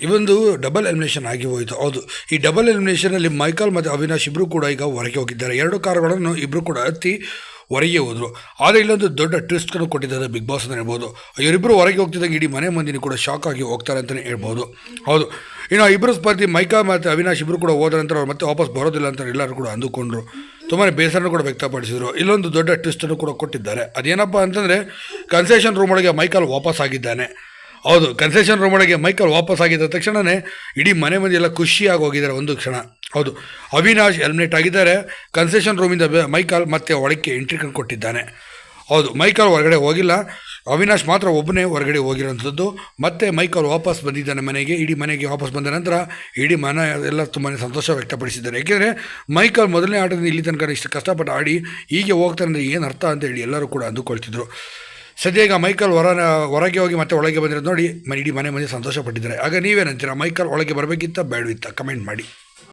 ಇವೊಂದು double elimination ಆಗಿ ಹೋಯಿತು. ಹೌದು. ಈ ಡಬಲ್ ಎಲಿಮಿನೇಷನಲ್ಲಿ ಮೈಕಲ್ ಮತ್ತು ಅವಿನಾಶ್ ಇಬ್ಬರು ಕೂಡ ಈಗ ಹೊರಗೆ ಹೋಗಿದ್ದಾರೆ. ಎರಡು ಕಾರುಗಳನ್ನು ಇಬ್ಬರು ಕೂಡ ಹತ್ತಿ ಹೊರಗೆ ಹೋದರು. ಆದರೆ ಇಲ್ಲೊಂದು ದೊಡ್ಡ ಟ್ವಿಸ್ಟ್ಗಳು ಕೊಟ್ಟಿದ್ದಾರೆ ಬಿಗ್ ಬಾಸ್ ಅಂತ ಹೇಳ್ಬೋದು. ಇವರಿಬ್ಬರು ಹೊರಗೆ ಹೋಗ್ತಿದ್ದಾಗ ಇಡೀ ಮನೆ ಮಂದಿನೂ ಕೂಡ ಶಾಕ್ ಆಗಿ ಹೋಗ್ತಾರೆ ಅಂತಲೇ ಹೇಳ್ಬೋದು. ಹೌದು. ಇನ್ನು ಇಬ್ಬರು ಸ್ಪರ್ಧಿ ಮೈಕಾ ಮತ್ತು ಅವಿನಾಶ್ ಇಬ್ಬರು ಕೂಡ ಹೋದ ನಂತರ ಅವ್ರು ಮತ್ತೆ ವಾಪಸ್ ಬರೋದಿಲ್ಲ ಅಂತ ಎಲ್ಲರೂ ಕೂಡ ಅಂದುಕೊಂಡ್ರು. ತುಂಬಾ ಬೇಸರನ್ನು ಕೂಡ ವ್ಯಕ್ತಪಡಿಸಿದರು. ಇಲ್ಲೊಂದು ದೊಡ್ಡ ಟ್ವಿಸ್ಟನ್ನು ಕೂಡ ಕೊಟ್ಟಿದ್ದಾರೆ. ಅದೇನಪ್ಪ ಅಂತಂದರೆ ಕನ್ಸೆಷನ್ ರೂಮ್ ಒಳಗೆ ಮೈಕಲ್ ವಾಪಸ್ ಆಗಿದ್ದಾನೆ. ಹೌದು, ಕನ್ಸೆಷನ್ ರೂಮ್ ಒಳಗೆ ಮೈಕಲ್ ವಾಪಸ್ ಆಗಿದ್ದ ತಕ್ಷಣವೇ ಇಡೀ ಮನೆ ಮಂದಿ ಎಲ್ಲ ಖುಷಿಯಾಗಿ ಹೋಗಿದ್ದಾರೆ ಒಂದು ಕ್ಷಣ. ಹೌದು, ಅವಿನಾಶ್ ಎಲಿಮಿನೇಟ್ ಆಗಿದ್ದಾರೆ. ಕನ್ಸೆಷನ್ ರೂಮಿಂದ ಮೈಕಲ್ ಮತ್ತೆ ಒಳಕ್ಕೆ ಎಂಟ್ರಿ ಕೊಟ್ಟಿದ್ದಾನೆ. ಹೌದು ಮೈಕಲ್ ಹೊರಗಡೆ ಹೋಗಿಲ್ಲ. ಅವಿನಾಶ್ ಮಾತ್ರ ಒಬ್ಬನೇ ಹೊರಗಡೆ ಹೋಗಿರೋಂಥದ್ದು ಮತ್ತೆ ಮೈಕಲ್ ವಾಪಸ್ ಬಂದಿದ್ದಾನೆ ಮನೆಗೆ, ಇಡೀ ಮನೆಗೆ ವಾಪಸ್ ಬಂದ ನಂತರ ಇಡೀ ಮನೆ ಎಲ್ಲ ತುಂಬಾ ಸಂತೋಷ ವ್ಯಕ್ತಪಡಿಸಿದ್ದಾರೆ. ಏಕೆಂದರೆ ಮೈಕಲ್ ಮೊದಲನೇ ಆಟದಿಂದ ಇಲ್ಲಿ ತನಕ ಇಷ್ಟು ಕಷ್ಟಪಟ್ಟು ಆಡಿ, ಹೀಗೆ ಹೋಗ್ತಾನೆ ಏನು ಅರ್ಥ ಅಂತ ಹೇಳಿ ಎಲ್ಲರೂ ಕೂಡ ಅಂದುಕೊಳ್ತಿದ್ರು. ಸದ್ಯ ಈಗ ಮೈಕಲ್ ಹೊರ, ಹೊರಗೆ ಹೋಗಿ ಮತ್ತೆ ಒಳಗೆ ಬಂದಿರೋದು ನೋಡಿ ಮನೆ ಇಡೀ ಮನೆ ಮನೆ ಸಂತೋಷ ಪಟ್ಟಿದ್ದಾರೆ ಆಗ ನೀವೇನಂತೀರಾ? ಮೈಕಲ್ ಒಳಗೆ ಬರಬೇಕಿತ್ತ, ಬೇಡವಿತ್ತ? ಕಮೆಂಟ್ ಮಾಡಿ.